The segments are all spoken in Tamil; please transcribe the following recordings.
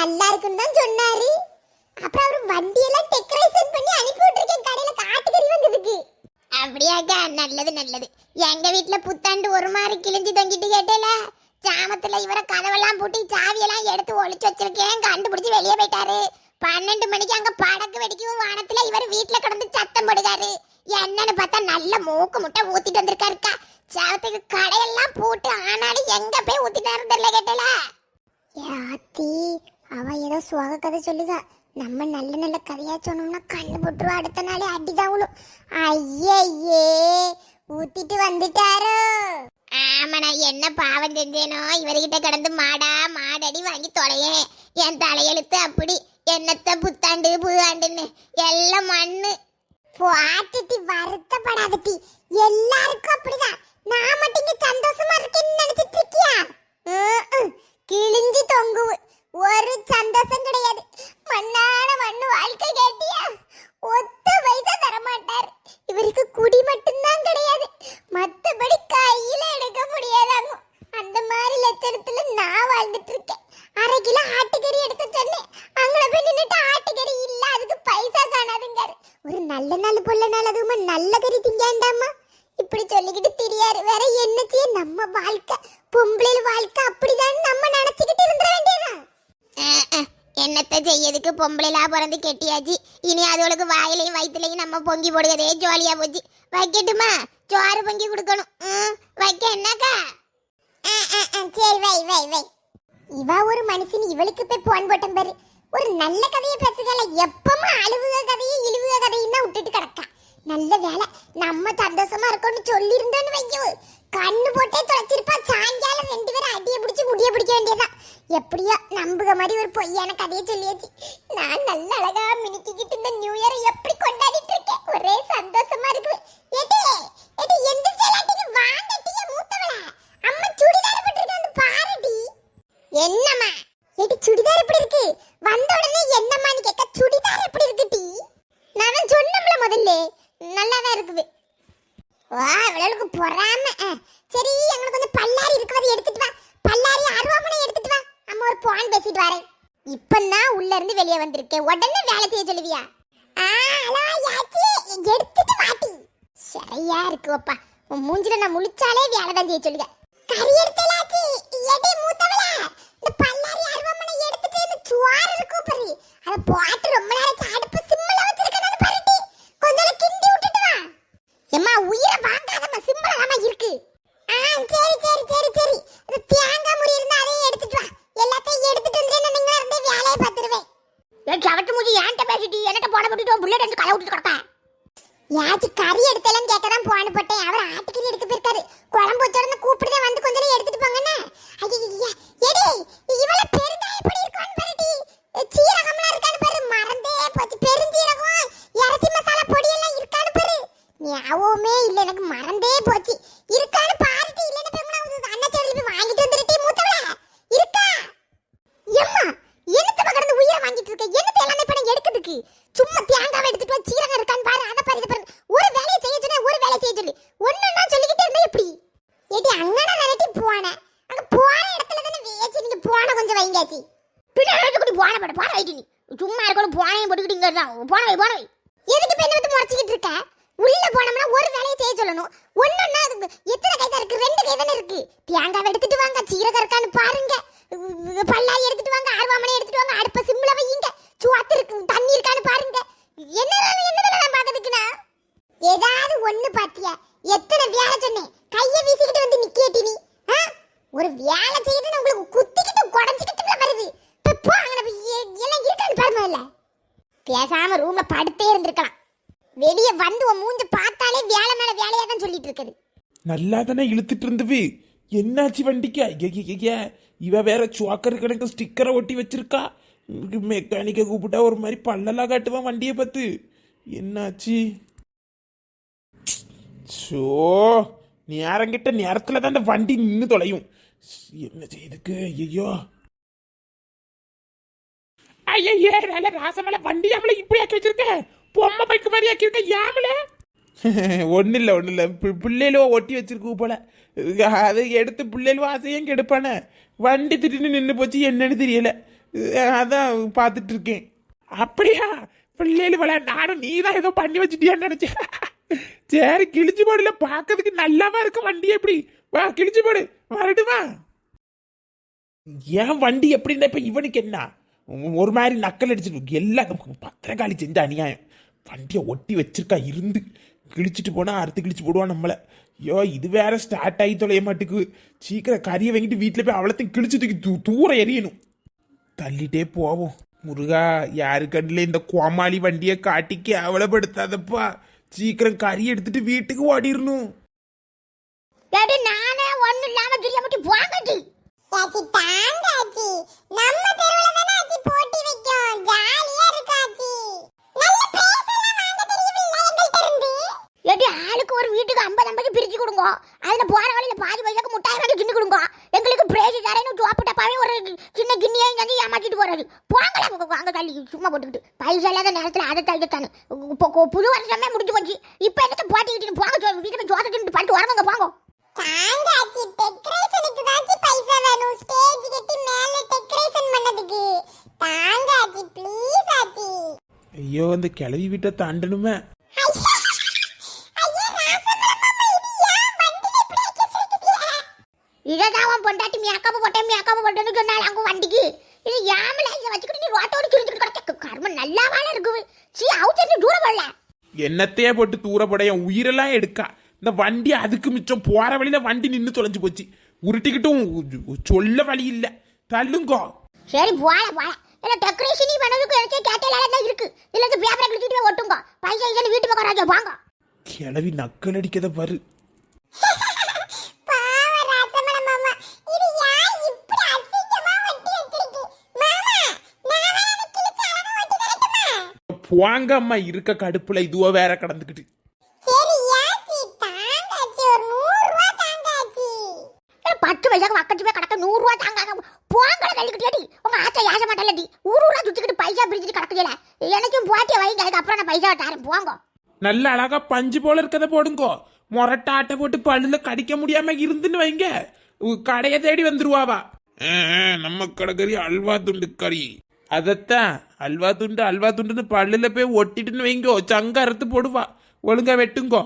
நல்லா இருக்குன்னு தான் சொன்னாரு. அப்புறம் அவர் வண்டியெல்லாம் டெக்கரேஷன் பண்ணி அனுப்பி விட்டுருக்கேன் கடையில காட்டுக்கறி வந்ததுக்கு. அப்படியாக்கா நல்லது நல்லது. எங்க வீட்டுல புத்தாண்டு ஒரு மாதிரி கிழிஞ்சு தொங்கிட்டு கேட்டேல. ஜாமத்துல இவரை கதவெல்லாம் பூட்டி சாவியெல்லாம் எடுத்து ஒளிச்சு வச்சிருக்கேன் கண்டுபிடிச்சு வெளியே போயிட்டாரு. பன்னெண்டு மணிக்கு அங்க படக்கு வெடிக்கவும் வானத்துல இவர் வீட்டுல கிடந்து சத்தம் போடுகாரு என்னன்னு பார்த்தா நல்ல மூக்கு முட்டை ஊத்திட்டு வந்திருக்காருக்கா. சாவத்துக்கு கடையெல்லாம் போட்டு ஆனாலும் எங்க போய் ஊத்திட்டு தெரியல கேட்டல. யாத்தி அவ ஏதோ சுவாக கதை சொல்லுதா. நம்ம நல்ல நல்ல கதையா சொன்னோம்னா கண்ணு போட்டுருவா அடுத்த நாளே அடிதாவலும் ஐயே ஊத்திட்டு வந்துட்டாரு. ஆமா நான் என்ன பாவம் செஞ்சேனோ. இவர்கிட்ட கிடந்து மாடா மாடடி வாங்கி தொலையேன் என் தலையெழுத்து அப்படி என்னத்த புத்தாண்டு புதாண்டுன்னு எல்லாம் மண்ணு. பாட்டுட்டி வருத்தப்படாதட்டி எல்லாருக்கும் அப்படிதான். நான் மட்டும் இங்க சந்தோஷமா இருக்கேன்னு நினைச்சிட்டு இருக்கியா? கிழிஞ்சு தொங்குவு. ஒரு சந்தோஷம் கிடையாது. மண்ணான மண்ணு வாழ்க்கை கேட்டியா? ஒத்த பைசா தர மாட்டார் இவருக்கு குடி மட்டும்தான் கிடையாது. மத்தபடி கையில எடுக்க முடியாதாங்க. அந்த மாதிரி லட்சணத்துல நான் வாழ்ந்துட்டு இருக்கேன் அரை கிலோ ஆட்டுக்கறி எடுக்க சொன்னேன். அங்கே போய் நின்றுட்டு ஆட்டுக்கறி இல்ல அதுக்கு பைசா காணாதுங்காரு. ஒரு நல்ல நாள் பொல்ல நாள் அதுவுமா நல்ல கறி திங்காண்டாமா இப்படி சொல்லிக்கிட்டு தெரியாரு. வேற என்ன செய்ய நம்ம வாழ்க்கை பொம்பளையில் வாழ்க்கை அப்படிதான் நம்ம நினைச்சுக்கிட்டு இருந்துட வேண்டியதான் என்னத்த செய்யதுக்கு பொம்பளைலா பிறந்து கெட்டியாச்சு. இனி அதுகளுக்கு வாயிலையும் வயிற்றுலையும் நம்ம பொங்கி போடுகிறதே ஜாலியா போச்சு. வைக்கட்டுமா? சோறு பொங்கி கொடுக்கணும். வைக்க என்னக்கா? சரி வை வை வை. இவ ஒரு மனுஷன் இவளுக்கு போய் போன் போட்டம் பாரு. ஒரு நல்ல கதையை பேசுகல எப்பவும் அழுவுக கதையும் இழுவுக கதையும் தான் விட்டுட்டு கிடக்கா. நல்ல வேலை. நம்ம சந்தோஷமா இருக்கோம்னு சொல்லியிருந்தோன்னு வைக்கவு. கண்ணு போட்டே தொலைச்சிருப்பா. சாயங்காலம் ரெண்டு பேரும் அடியை பிடிச்சி முடிய பிடிக்க வேண்டியதான் எப்படியோ நம்புக மாதிரி ஒரு பொய்யான கதையை சொல்லியாச்சு. நான் நல்ல அழகா மினுக்கிக்கிட்டு இந்த நியூ இயரை எப்படி கொண்டாடிட்டு இருக்கேன்? ஒரே சந்தோஷமா இருக்கு. ஏடி ஏடி எந்த சேலாட்டிக்கு வாங்கட்டிய மூத்தவள. அம்மா சுடிதார் போட்டிருக்க வந்து பாருடி. என்னம்மா? ஏடி சுடிதார் எப்படி இருக்கு? வந்த உடனே என்னம்மான்னு கேட்க சுடிதார் எப்படி இருக்கு டி? நான் தான் சொன்னோம்ல முதல்ல. நல்லா தான் இருக்குது. வா இவளுக்கு பொறாம. சரி எங்களுக்கு கொஞ்சம் பல்லாரி இருக்கிறது எடுத்துட்டு வா. பல்லாரி அருவாமனை எடுத்துட்டு வா. அம்மா ஒரு போன் பேசிட்டு வரேன். இப்பதான் உள்ள இருந்து வெளியே வந்திருக்கேன். உடனே வேலை செய்ய சொல்லுவியா? எடுத்துட்டு வாட்டி சரியா இருக்கு அப்பா. உன் மூஞ்சில நான் முழிச்சாலே வேலை தான் செய்ய சொல்லுங்க கறி எடுத்தலாச்சி எடி மூத்தவள. இந்த பல்லாரி அருவாமனை எடுத்துட்டு இந்த சுவார் இருக்கும் பாரு அத போட்டு ரொம்ப நேரம் அடுப்பு சிம்மில் வச்சிருக்கேன்னு பாருடி கொஞ்சம் கிண்டி விட்டுட்டு வா எம்மா உயிரை வாங்காதம்மா சிம்பிளாமா இருக்கு ஆ சரி சரி சரி சரி இந்த தேங்காய் முறி இருந்தா அதையும் எடுத்துட்டு வா எல்லாத்தையும் எடுத்துட்டு வந்து நீங்க இருந்தே வேலையை பார்த்துருவேன் ஏன் சவட்டு மூஞ்சி ஏன்ட்ட பேசிட்டு எனக்கு போன போட்டுட்டு புல்லட் எடுத்து களை விட்டுட்டு கிடப்பேன் யாச்சு கறி எடுத்தலாம் கேட்க தான் போன போட்டேன் அவர் ஆட்டுக்கறி எடுக்க போயிருக்காரு குழம்பு வச்ச உடனே கூப்பிடுதே வந்து கொஞ்ச நேரம் எடுத்துட்டு போங்கண்ணே ஐயா எடி இவள பெருங்காயம் எப்படி இருக்கான்னு பாருடி சீரகம்லாம் இருக்கான்னு பாரு மறந்தே போச்சு பெருஞ்சீரகம் இறச்சி மசாலா பொடி எல்லாம் இருக்கான்னு பாரு ஞாபகமே இல்ல எனக்கு மறந்தே போச்சு இருக்கான்னு பாருடி இல்லன்னு போய் நான் அண்ணா செடியில் போய் வாங்கிட்டு வந்துருட்டி மூத்தவள இருக்கா எம்மா என்னத்த பக்கத்துல உயிரை வாங்கிட்டு இருக்க என்னத்த எல்லாமே இப்ப நான் எடுக்கிறதுக்கு சும்மா தேங்காவை எடுத்துட்டு வா சீரகம் இருக்கான்னு பாரு அதை பாரு இதை பாரு ஒரு வேலையை செய்ய சொன்னா ஒரு வேலையை செய்ய சொல்லி ஒண்ணுன்னா சொல்லிக்கிட்டே இருந்தா எப்படி? ஏடி அங்கன நினைட்டி போனேன் அங்க போற இடத்துல தானே வேச்சு நீங்க போன கொஞ்சம் வைங்காச்சி பின்னாடி கூட போன போட போன வைட்டி நீ. சும்மா இருக்கணும் போனையும் போட்டுக்கிட்டு இங்க இருந்தா. போன வை போன வை. எதுக்கு இப்ப என்ன வந்து முறைச்சிக்கிட்டு இருக்க? உள்ள போனோம்னா ஒரு வேலையை செய்ய சொல்லணும். ஒன்னொன்னா அதுக்கு எத்தனை கை தான் இருக்கு? ரெண்டு கை தானே இருக்கு. தேங்காய் எடுத்துட்டு வாங்க சீரகம் இருக்கான்னு பாருங்க. உ- பல்லாரி எடுத்துட்டு வாங்க அருவாமனை எடுத்துட்டு வாங்க அடுப்ப சிம் நல்லா தானே இழுத்துட்டு இருந்தது என்னாச்சு வண்டிக்கு? ஐயா இவ வேற சுவாக்கர் கணக்கு ஸ்டிக்கரை ஒட்டி வச்சிருக்கா. மெக்கானிக்கை கூப்பிட்டா ஒரு மாதிரி பல்லெல்லாம் காட்டுவான் வண்டியை பார்த்து. என்னாச்சு? ஸோ நேரங்கிட்ட நேரத்தில் தான் அந்த வண்டி நின்று தொலையும். என்ன செய்துக்கு ஐயோ ஐயே நல்ல ராசமல வண்டி அவளை இப்படி ஆக்கி வச்சிருக்க? பொம்மை பைக்கு மாதிரி ஆக்கி இருக்க ஒன்றும் இல்லை ஒன்றும் இல்லை பிள்ளைகளோ ஒட்டி வச்சிருக்கு போல. அதை எடுத்து பிள்ளைகளோ ஆசையும் கெடுப்பானே. வண்டி திடீர்னு நின்று போச்சு என்னன்னு தெரியல. அதான் பார்த்துட்டு இருக்கேன் அப்படியா? பிள்ளைகள் விளையா நானும் நீ தான் ஏதோ பண்ணி வச்சுட்டியான்னு நினச்சேன். சரி கிழிச்சு போடல. பார்க்கறதுக்கு நல்லாவா இருக்கு வண்டி எப்படி வா கிழிச்சு போடு. வரட்டுமா ஏன் வண்டி எப்படின்னா இப்போ இவனுக்கு என்ன? ஒரு மாதிரி நக்கல் அடிச்சிருக்கு. எல்லாம் பத்திரக்காளி செஞ்ச அநியாயம். வண்டியை ஒட்டி வச்சிருக்கா இருந்து. கிழிச்சிட்டு போனால் அறுத்து கிழிச்சு போடுவான் நம்மளை. ஐயோ இது வேற ஸ்டார்ட் ஆகி தொலைய மாட்டுக்கு. சீக்கிரம் கறியை வாங்கிட்டு வீட்டில் போய் அவ்வளோத்தையும் கிழிச்சு தூக்கி தூ தூரம் எறியணும். தள்ளிட்டே போவோம். முருகா யாரு கண்ணில் இந்த கோமாளி வண்டியை காட்டி கேவலப்படுத்தாதப்பா சீக்கிரம் கறி எடுத்துட்டு வீட்டுக்கு ஓடிடணும் நானே ஒன்னும் இல்லாம கிரிய மட்டும் போங்கடி தாங்க நம்ம தெருவுல ஒரு வீட்டுக்கு 50 50 பிரிச்சு கொடுங்க. அதுல போற வழியில பாதி பைசாக்கு முட்டாய் வாங்கி தின்னு கொடுங்க. எங்களுக்கு பிரைஸ் தரேன்னு ஜோப்பு டப்பாவே ஒரு சின்ன கிண்ணியை செஞ்சு ஏமாத்திட்டு போறாரு போங்களா வாங்க தள்ளி சும்மா போட்டுக்கிட்டு. பைசா இல்லாத நேரத்துல அதை தள்ளிட்டானு இப்போ புது வருஷமே முடிஞ்சு போச்சு. இப்போ என்னத்த போட்டிக்கிட்டு போங்க வீட்டுல ஜோசை தின்னுட்டு பண்ணிட்டு வரவங்க போங்க. தாங்காச்சி டெக்கரேஷனுக்கு தாச்சி பைசா வேணும். ஸ்டேஜ் கட்டி மேல டெக்கரேஷன் பண்ணதுக்கு. தாங்காச்சி ப்ளீஸ் ஆச்சி. ஐயோ அந்த கிளவி வீட்டை தாண்டணுமே. இததான் அவன் பொண்டாட்டி மியாக்காம போட்டேன் மியாக்காம போட்டேன்னு சொன்னால அங்க வண்டிக்கு. இது யாமல இதை வச்சுக்கிட்டு நீ ரோட்டோடு கிழிஞ்சுட்டு கிடக்க. கர்மம் நல்லா வாழ இருக்குது. சீ அவுச்சு தூரம் போடல என்னத்தையே போட்டு தூரப்பட என் உயிரெல்லாம் எடுக்கா. இந்த வண்டி அதுக்கு மிச்சம் போற வழியில வண்டி நின்று தொலைஞ்சு போச்சு. உருட்டிக்கிட்டும் சொல்ல வழி இல்ல. தள்ளுங்கோ. சரி போல போல. இல்ல டெக்கரேஷன் பண்ணதுக்கு எனக்கு கேட்டலால தான் இருக்கு. இல்ல இந்த பேப்பரை கிழிச்சிட்டு ஒட்டுங்க. பைசா வீட்டு பக்கம் வாங்க கிளவி நக்கல் அடிக்கத பாரு. போங்க அம்மா இருக்க கடுப்புல இதுவோ வேற கடந்துக்கிட்டு. பத்து பைசாக்கு வக்கத்து போய் கிடக்க நூறு ரூபா தாங்காங்க போங்கல தள்ளிக்கிட்டேடி உங்க ஆச்சா யாச மாட்டலடி ஊர் ஊரா சுத்திக்கிட்டு பைசா பிரிச்சுட்டு கிடக்குதுல எனக்கும் போட்டிய வைங்க அதுக்கு அப்புறம் நான் பைசா தரேன். போங்க. நல்ல அழகா பஞ்சு போல இருக்கத போடுங்கோ. மொரட்ட ஆட்டை போட்டு பல்லுல கடிக்க முடியாம இருந்துன்னு வைங்க. உ- கடைய தேடி வந்துருவாவா. நம்ம கடைக்கறி அல்வா துண்டு கறி அதைத்தான். அல்வா துண்டு அல்வா துண்டுன்னு பல்லில் போய் ஒட்டிட்டுன்னு வைங்கோ. சங்க அறுத்து போடுவா. ஒழுங்கா வெட்டுங்கோ.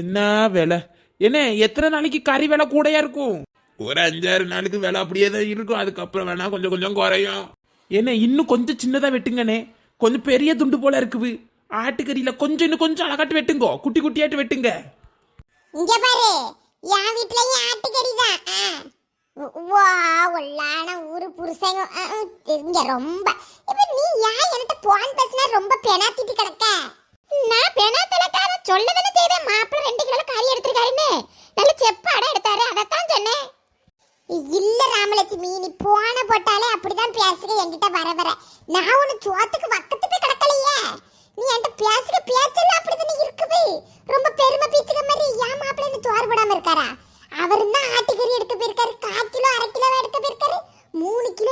என்ன விலை? என்ன எத்தனை நாளைக்கு கறி விலை கூடையா இருக்கும்? ஒரு அஞ்சாறு நாளுக்கு விலை அப்படியே தான் இருக்கும். அதுக்கப்புறம் வேணா கொஞ்சம் கொஞ்சம் குறையும். என்ன இன்னும் கொஞ்சம் சின்னதா வெட்டுங்கண்ணே. கொஞ்சம் பெரிய துண்டு போல இருக்குது. ஆட்டுக்கறியில கொஞ்சம் இன்னும் கொஞ்சம் அழகாட்டு வெட்டுங்கோ. குட்டி குட்டியாட்டு வெட்டுங்க. இங்க பாரு. என் வீட்லயும் ஆட்டுக்கறி தான். வா உள்ளான ஊரு புருஷங்க. ஆ, ரொம்ப. இப்ப நீ ஏன் என்கிட்ட போன் பேசினா ரொம்ப பெனாத்திட்டு கிடக்க? நான் பெனாத்தலக்கார சொல்லதானே செய்வேன் மாப்பிள்ள ரெண்டு கிலோ கறி எடுத்திருக்காருன்னு. நல்ல செப்பாடா எடுத்தாரு. அதைத்தான் சொன்னேன். இல்ல ராமலட்சுமி நீ போன போட்டாலே அப்படிதான் பேசுக என்கிட்ட வர வர. நான் உன சோத்துக்கு வக்கத்து போய் கிடக்கலையே. நீ என்கிட்ட பேசுக பேச்சல அப்படிதானே இருக்குது. ரொம்ப பெருமை பீத்துக்க மாதிரி ஏன் மாப்பிள்ள சோறு விடாம இருக்காரா? அவர் தான் ஆட்டுக்கறி எடுக்க போயிருக்காரு கால் கிலோ அரை கிலோ எடுக்க போயிருக்காரு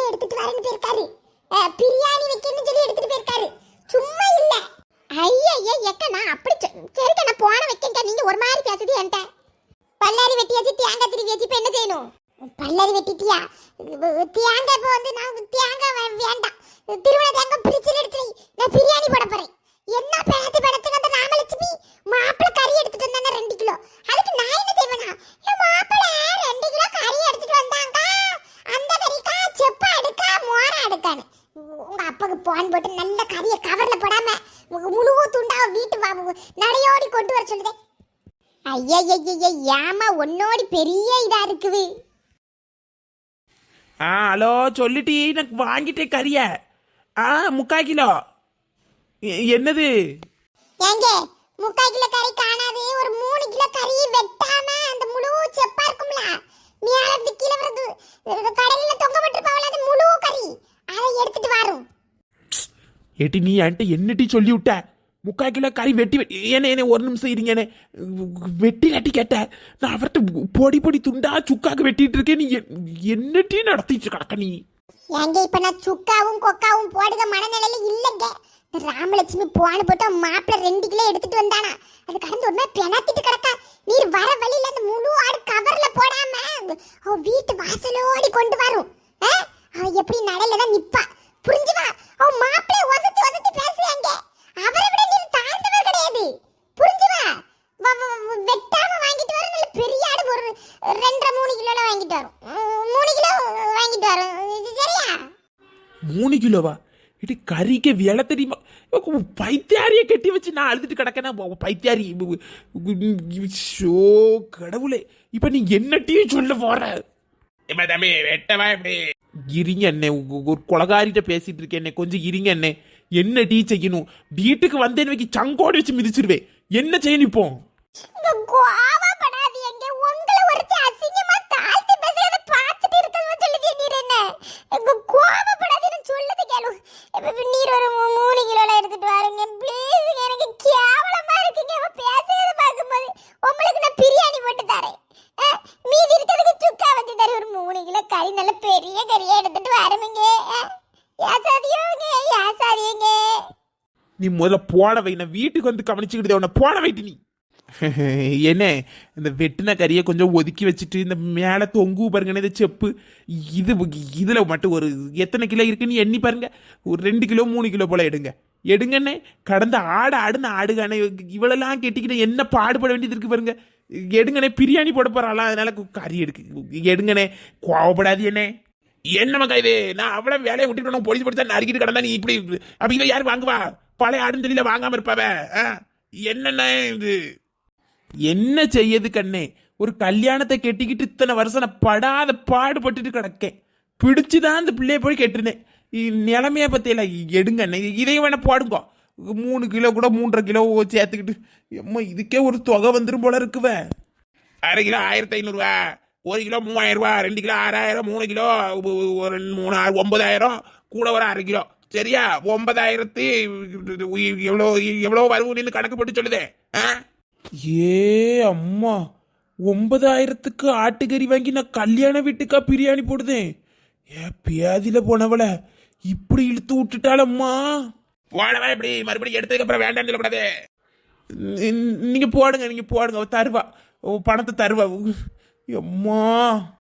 மூணு எடுத்துட்டு வரேன்னு போயிருக்காரு. பிரியாணி வைக்கணும்னு சொல்லி எடுத்துட்டு போயிருக்காரு. சும்மா இல்ல. ஐயா எக்க நான் அப்படி சொ- சரிக்கா நான் போன வைக்கேன்க்கா. நீங்க ஒரு மாதிரி பேசுது என்கிட்ட. பல்லாரி வெட்டியாச்சு தேங்காய் திருவி வச்சு இப்போ என்ன செய்யணும்? பல்லாரி வெட்டிட்டியா? தேங்காய் இப்போ வந்து நான் தேங்காய் வேண்டாம். திருவிழா தேங்காய் பிரிச்சு எடுத்து நான் பிரியாணி போட போறேன். என்ன பேத்து படத்துக்கு அந்த ராமலட்சுமி மாப்பிள கறி எடுத்துட்டு வந்தானே ரெண்டு கிலோ அதுக்கு நான் என்ன செய்வேனா என் மாப்பிள ரெண்டு கிலோ கறி எடுத்துட்டு வந்தாங்க அந்த கறிக்கா செப்பா எடுக்கா மோரா எடுக்கான்னு உங்க அப்பாக்கு போன் போட்டு நல்ல கறியை கவர்ல போடாம உங்க முழு துண்டா வீட்டு வா- நடையோடி கொண்டு வர சொல்லுதே ஐயா ஏமா உன்னோடி பெரிய இதா இருக்குது. ஆ ஹலோ சொல்லிட்டி எனக்கு வாங்கிட்டேன் கறிய. ஆ முக்கால் கிலோ. என்னது? ஏங்க முக்கால் கிலோ கறி காணாது ஒரு மூணு கிலோ கறி வெட்டாம அந்த முழு செப்பா இருக்கும்ல மேல இருந்து கீழே வருது கடையில தொங்க விட்டுருப்பாங்களே அந்த முழு கறி அதை எடுத்துட்டு வரும் ஏட்டி நீ என்கிட்ட என்னட்டி சொல்லி விட்ட முக்கால் கிலோ கறி வெட்டி வெட்டி ஏனே என்ன ஒரு நிமிஷம் இருங்கண்ணே வெட்டி வெட்டி கேட்டேன் நான் அவர்கிட்ட பொடி பொடி துண்டா சுக்காக்கு வெட்டிட்டு இருக்கேன். நீ எ- என்னட்டி நடத்திட்டு கிடக்க நீ? ஏங்க இப்ப நான் சுக்காவும் கொக்காவும் போடுக மனநிலையில இல்லைங்க. ராமலட்சுமி போன போட்டு அவன் ரெண்டு கிலோ எடுத்துட்டு வந்தானா. அது கடந்து ஒரு மாதிரி பெணத்திட்டு கிடக்கா. நீர் வர வழியில அந்த முழு ஆடு கவர்ல போடாம அவ வீட்டு வாசலோடி கொண்டு வரும். ஆ? அவ எப்படி நடையில தான் நிப்பா. புரிஞ்சுவா அவ மாப்பிள்ளை ஒசத்தி ஒசத்தி பேசுறாங்க அவரை விட நீ தாழ்ந்தவர் கிடையாது புரிஞ்சுவா வ- வ- வ- வெட்டாம வாங்கிட்டு வரும் நல்ல பெரிய ஆடு ஒரு ரெண்டரை மூணு கிலோல வாங்கிட்டு வரும் உம், மூணு கிலோ வாங்கிட்டு வரும் இது சரியா மூணு கிலோவா இடி கறிக்க விலை தெரியுமா? பைத்தியாரிய கட்டி வச்சு நான் அழுதுட்டு கிடக்கேனா? உ- பைத்தியாரி ஷோ கடவுளே. இப்ப நீ என்ன டீ சொல்ல போற? இப்ப தம்பி வெட்டவா இப்படி? இருங்க அண்ணே ஒரு கொலகாரிட்ட பேசிட்டு இருக்கேன் அண்ணே. கொஞ்சம் இருங்க அண்ணே. என்ன டீ செய்யணும்? வீட்டுக்கு வந்தேன்னு வைக்க சங்கோடு வச்சு மிதிச்சிருவேன். என்ன செய்யணும் இப்போ இங்க கோவப்படாதீங்க உங்களை ஒருத்தி அசிங்கமா தாழ்த்தி பேசுறத பார்த்துட்டு இருக்கதா சொல்லுது நீர் என்ன இங்க கோவப்படாதீன்னு சொல்லுது கேளு. இப்ப நீர் ஒரு மூணு கிலோல எடுத்துட்டு வாருங்க. ப்ளீஸ் எனக்கு கேவலமா இருக்குங்க. அவ பேசுறத பார்க்கும்போது உங்களுக்கு நான் பிரியாணி போட்டு தரேன். அஹ், மீதி இருக்கிறதுக்கு சுக்கா வச்சு தரேன். ஒரு மூணு கிலோ கறி நல்ல பெரிய கறியா எடுத்துட்டு வரமுங்க ஏசாதியோங்க ஏசாதியங்க. நீ முதல்ல போன வை நான் வீட்டுக்கு வந்து கவனிச்சுக்கிட்டு உன்னை போன வைட்டு நீ. என்ன இந்த வெட்டின கறியை கொஞ்சம் ஒதுக்கி வச்சுட்டு இந்த மேலே தொங்கு பாருங்கன்னு இந்த செப்பு. இது இதில் மட்டும் ஒரு எத்தனை கிலோ இருக்குன்னு எண்ணி பாருங்க. ஒரு ரெண்டு கிலோ மூணு கிலோ போல் எடுங்க. எடுங்கண்ணே கடந்த ஆடு ஆடுன ஆடுகானே இவளெல்லாம் கெட்டிக்கிட்டு என்ன பாடுபட வேண்டியது இருக்கு பாருங்க. எடுங்கண்ணே பிரியாணி போட போகிறாளா அதனால கறி எடுக்கு எடுங்கண்ணே கோவப்படாது என்ன என்ன மக்கா இது? நான் அவ்வளோ வேலையை விட்டுட்டு பொடிச்சு பொடிச்சா நறுக்கிட்டு கிடந்தா நீ இப்படி அப்ப இதை வாங்குவா? பழைய ஆடுன்னு தெரியல வாங்காமல் இருப்பாவே. ஆ? என்னண்ணே இது? என்ன செய்யது கண்ணே? ஒரு கல்யாணத்தை கெட்டிக்கிட்டு இத்தனை வருஷம் நான் படாத பாடுபட்டுட்டு கிடக்கேன். பிடிச்சுதான் அந்த பிள்ளைய போய் கெட்டிருந்தேன். இ- நிலைமைய பத்தியில எடுங்க இதையும் வேணா பாடுங்க. மூணு கிலோ கூட மூன்றரை கிலோ சேர்த்துக்கிட்டு. எம்மா இதுக்கே ஒரு தொகை வந்துடும் போல இருக்குவ. அரை கிலோ ஆயிரத்தி ஐநூறுரூவா ஒரு கிலோ மூவாயிரம் ரூபா ரெண்டு கிலோ ஆறாயிரம். மூணு கிலோ ஒரு மூணு ஆறு ஒன்பதாயிரம். கூட ஒரு அரை கிலோ. சரியா? ஒன்பதாயிரத்தி எவ்வளோ எவ்வளோ வருவோன்னு கணக்கு போட்டு சொல்லுதே. ஆ? ஏ அம்மா. ஒன்பதாயிரத்துக்கு ஆட்டுக்கறி வாங்கி நான் கல்யாண வீட்டுக்கா பிரியாணி போடுதேன். ஏ பியாதியில போனவள இப்படி இழுத்து விட்டுட்டாளம்மா. போடவா இப்படி மறுபடியும் எடுத்ததுக்கு அப்புறம் வேண்டாம்னு சொல்லக்கூடாது. நீ- நீங்க போடுங்க நீங்க போடுங்க அவ தருவா. பணத்தை தருவா. அம்மா.